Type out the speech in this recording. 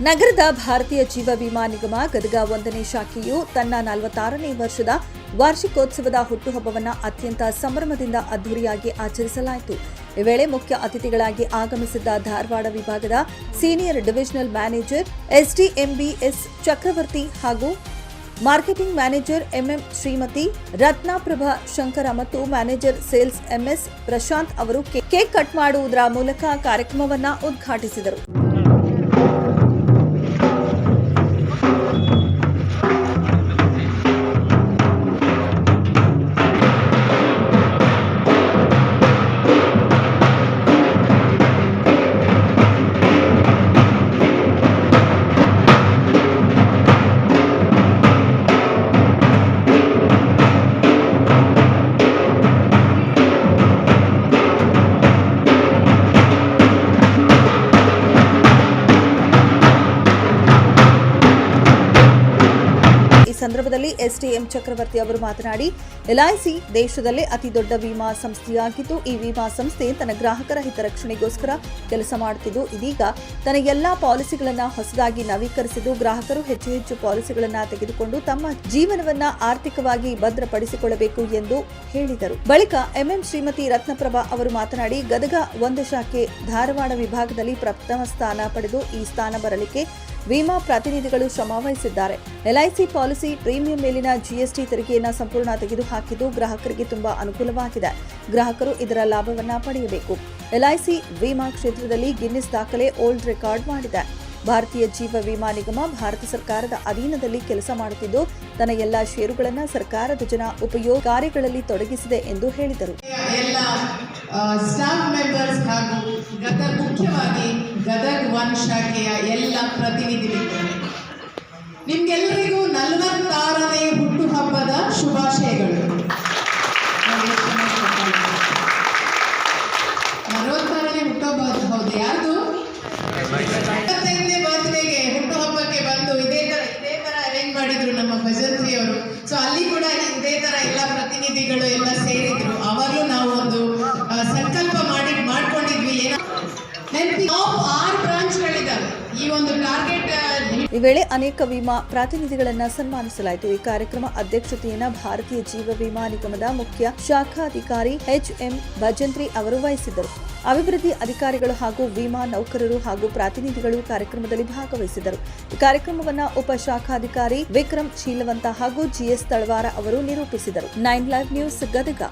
ನಗರದ ಭಾರತೀಯ ಜೀವ ವಿಮಾ ನಿಗಮ ಗದಗ ಒಂದನೇ ಶಾಖೆಯು ತನ್ನ ನಲವತ್ತಾರನೇ ವರ್ಷದ ವಾರ್ಷಿಕೋತ್ಸವದ ಹುಟ್ಟುಹಬ್ಬವನ್ನು ಅತ್ಯಂತ ಸಂಭ್ರಮದಿಂದ ಅದ್ದೂರಿಯಾಗಿ ಆಚರಿಸಲಾಯಿತು. ಈ ವೇಳೆ ಮುಖ್ಯ ಅತಿಥಿಗಳಾಗಿ ಆಗಮಿಸಿದ್ದ ಧಾರವಾಡ ವಿಭಾಗದ senior divisional manager SDMBS Chakravarti ಹಾಗೂ marketing manager MM Shrimati Ratnaprabha Shankara ಮತ್ತು ಮ್ಯಾನೇಜರ್ ಸೇಲ್ಸ್ ಎಂಎಸ್ ಪ್ರಶಾಂತ್ ಅವರು ಕೇಕ್ ಕಟ್ ಮಾಡುವುದರ ಮೂಲಕ ಕಾರ್ಯಕ್ರಮವನ್ನು ಉದ್ಘಾಟಿಸಿದರು. ಸಂದರ್ಭದಲ್ಲಿ ಎಸ್ಡಿಎಂ ಚಕ್ರವರ್ತಿ ಅವರು ಮಾತನಾಡಿ ಎಲ್ಐಸಿ ದೇಶದಲ್ಲೇ ಅತಿ ದೊಡ್ಡ ವಿಮಾ ಸಂಸ್ಥೆಯಾಗಿದ್ದು, ಈ ವಿಮಾ ಸಂಸ್ಥೆ ತನ್ನ ಗ್ರಾಹಕರ ಹಿತರಕ್ಷಣೆಗೋಸ್ಕರ ಕೆಲಸ ಮಾಡುತ್ತಿದ್ದು, ಇದೀಗ ತನ್ನ ಎಲ್ಲಾ ಪಾಲಿಸಿಗಳನ್ನು ಹೊಸದಾಗಿ ನವೀಕರಿಸಿದ್ದು, ಗ್ರಾಹಕರು ಹೆಚ್ಚು ಹೆಚ್ಚು ಪಾಲಿಸಿಗಳನ್ನು ತೆಗೆದುಕೊಂಡು ತಮ್ಮ ಜೀವನವನ್ನ ಆರ್ಥಿಕವಾಗಿ ಭದ್ರಪಡಿಸಿಕೊಳ್ಳಬೇಕು ಎಂದು ಹೇಳಿದರು. ಬಳಿಕ ಎಂಎಂ ಶ್ರೀಮತಿ ರತ್ನಪ್ರಭಾ ಅವರು ಮಾತನಾಡಿ, ಗದಗ ಒಂದು ಶಾಖೆ ಧಾರವಾಡ ವಿಭಾಗದಲ್ಲಿ ಪ್ರಥಮ ಸ್ಥಾನ ಪಡೆದು ಈ ಸ್ಥಾನ ಬರಲಿಕ್ಕೆ ವಿಮಾ ಪ್ರತಿನಿಧಿಗಳು ಶ್ರಮ ವಹಿಸಿದ್ದಾರೆ. ಎಲ್ಐಸಿ ಪಾಲಿಸಿ ಪ್ರೀಮಿಯಂ ಮೇಲಿನ ಜಿಎಸ್ಟಿ ತೆರಿಗೆಯನ್ನು ಸಂಪೂರ್ಣ ತೆಗೆದುಹಾಕಿದ್ದು ಗ್ರಾಹಕರಿಗೆ ತುಂಬಾ ಅನುಕೂಲವಾಗಿದೆ. ಗ್ರಾಹಕರು ಇದರ ಲಾಭವನ್ನು ಪಡೆಯಬೇಕು. ಎಲ್ಐಸಿ ವಿಮಾ ಕ್ಷೇತ್ರದಲ್ಲಿ ಗಿನ್ನಿಸ್ ದಾಖಲೆ ಓಲ್ಡ್ ರೆಕಾರ್ಡ್ ಮಾಡಿದೆ. ಭಾರತೀಯ ಜೀವ ವಿಮಾ ನಿಗಮ ಭಾರತ ಸರ್ಕಾರದ ಅಧೀನದಲ್ಲಿ ಕೆಲಸ ಮಾಡುತ್ತಿದ್ದು, ತನ್ನ ಎಲ್ಲಾ ಷೇರುಗಳನ್ನು ಸರ್ಕಾರದ ಜನ ಉಪಯೋಗ ಕಾರ್ಯಗಳಲ್ಲಿ ತೊಡಗಿಸಿದೆ ಎಂದು ಹೇಳಿದರು. ಮುಖ್ಯವಾಗಿ ಗದಗ್ ಒನ್ ಶಾಖೆಯ ಎಲ್ಲ ಪ್ರತಿನಿಧಿಗಳಿದ್ದಾರೆ. ಮಾಡಿದ್ರು ನಮ್ಮ ಭಜಂತ್ರಿ ಅವರು. ಸೊ ಅಲ್ಲಿ ಕೂಡ ಇದೇ ತರ ಎಲ್ಲ ಪ್ರತಿನಿಧಿಗಳು ಎಲ್ಲ ಸೇರಿದ್ರು. ಅವರು ನಾವು ಒಂದು ಸಂಕಲ್ಪ ಮಾಡಿ, ಮಾಡ್ಕೊಂಡಿದ್ವಿ. ಏನೋ ನೆನಪಿ ಬ್ರಾಂಚ್ ಬ್ರಾಂಚ್ಗಳಿದ್ದಾವೆ ಈ ಒಂದು ಟಾರ್ಗೆಟ್ ಈ ವೇಳೆ ಅನೇಕ ವಿಮಾ ಪ್ರಾತಿನಿಧಿಗಳನ್ನು ಸನ್ಮಾನಿಸಲಾಯಿತು. ಈ ಕಾರ್ಯಕ್ರಮ ಅಧ್ಯಕ್ಷತೆಯನ್ನು ಭಾರತೀಯ ಜೀವ ವಿಮಾ ನಿಗಮದ ಮುಖ್ಯ ಶಾಖಾಧಿಕಾರಿ ಎಚ್ ಎಂ ಭಜಂತ್ರಿ ಅವರು ವಹಿಸಿದ್ದರು. ಅಭಿವೃದ್ಧಿ ಅಧಿಕಾರಿಗಳು ಹಾಗೂ ವಿಮಾ ನೌಕರರು ಹಾಗೂ ಪ್ರಾತಿನಿಧಿಗಳು ಕಾರ್ಯಕ್ರಮದಲ್ಲಿ ಭಾಗವಹಿಸಿದರು ಈ ಕಾರ್ಯಕ್ರಮವನ್ನು ಉಪ ಶಾಖಾಧಿಕಾರಿ ವಿಕ್ರಮ್ ಶೀಲವಂತ ಹಾಗೂ ಜಿಎಸ್ ತಳವಾರ ಅವರು ನಿರೂಪಿಸಿದರು. Nine live news Gadag.